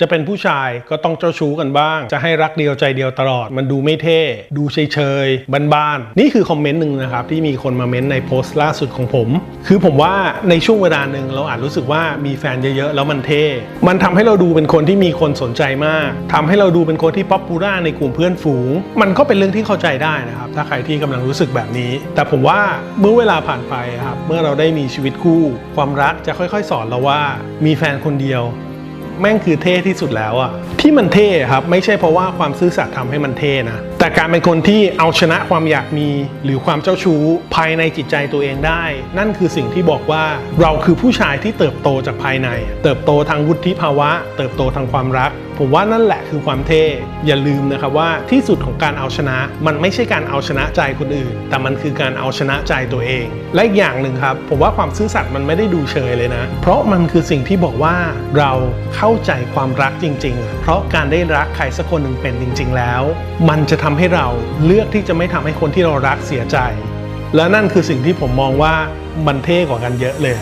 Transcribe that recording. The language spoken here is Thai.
จะเป็นผู้ชายก็ต้องเจ้าชู้กันบ้าง จะให้รักเดียวใจเดียวตลอด มันดูไม่เท่ ดูเฉยเฉยๆบ้านๆนี่คือคอมเมนต์หนึ่งนะครับ ที่มีคนมาเม้นในโพสต์ล่าสุดของผม คือผมว่าในช่วงเวลาหนึ่งเราอาจรู้สึกว่ามีแฟนเยอะๆ แล้วมันเท่ มันทำให้เราดูเป็นคนที่มีคนสนใจมากทำให้เราดูเป็นคนที่ป๊อปปูล่าในกลุ่มเพื่อนฝูง มันก็เป็นเรื่องที่เข้าใจได้นะครับ ถ้าใครที่กำลังรู้สึกแบบนี้ แต่ผมว่าเมื่อเวลาผ่านไปครับเมื่อเราได้มีชีวิตคู่ ความรักจะค่อย ๆ สอนเราว่ามีแฟนคนเดียว แม่งคือเท่ที่สุดแล้วอะที่มันเท่ครับไม่ใช่เพราะว่าความซื่อสัตย์ทำให้มันเท่นะแต่การเป็นคนที่เอาชนะความอยากมี หรือความเจ้าชู้ภายในจิตใจตัวเองได้ นั่นคือสิ่งที่บอกว่าเราคือผู้ชายที่เติบโตจากภายใน เติบโตทางวุฒิภาวะ เติบโตทางความรัก ผมว่านั่นแหละคือความเท่อย่าลืมนะครับว่าที่สุดของการเอาชนะ มันไม่ใช่การเอาชนะใจคนอื่น แต่มันคือการเอาชนะใจตัวเอง และอีกอย่างหนึ่งครับผมว่าความซื่อสัตย์มันไม่ได้ดูเชยเลยนะ เพราะมันคือสิ่งที่บอกว่าเราเข้าาใจความรักจริง ๆ เพราะการได้รักใครสักคนหนึ่งเป็นจริง ๆ แล้ว มันจะทำให้เราเลือกที่จะไม่ทำให้คนที่เรารักเสียใจ และนั่นคือสิ่งที่ผมมองว่ามันเท่กว่ากันเยอะเลย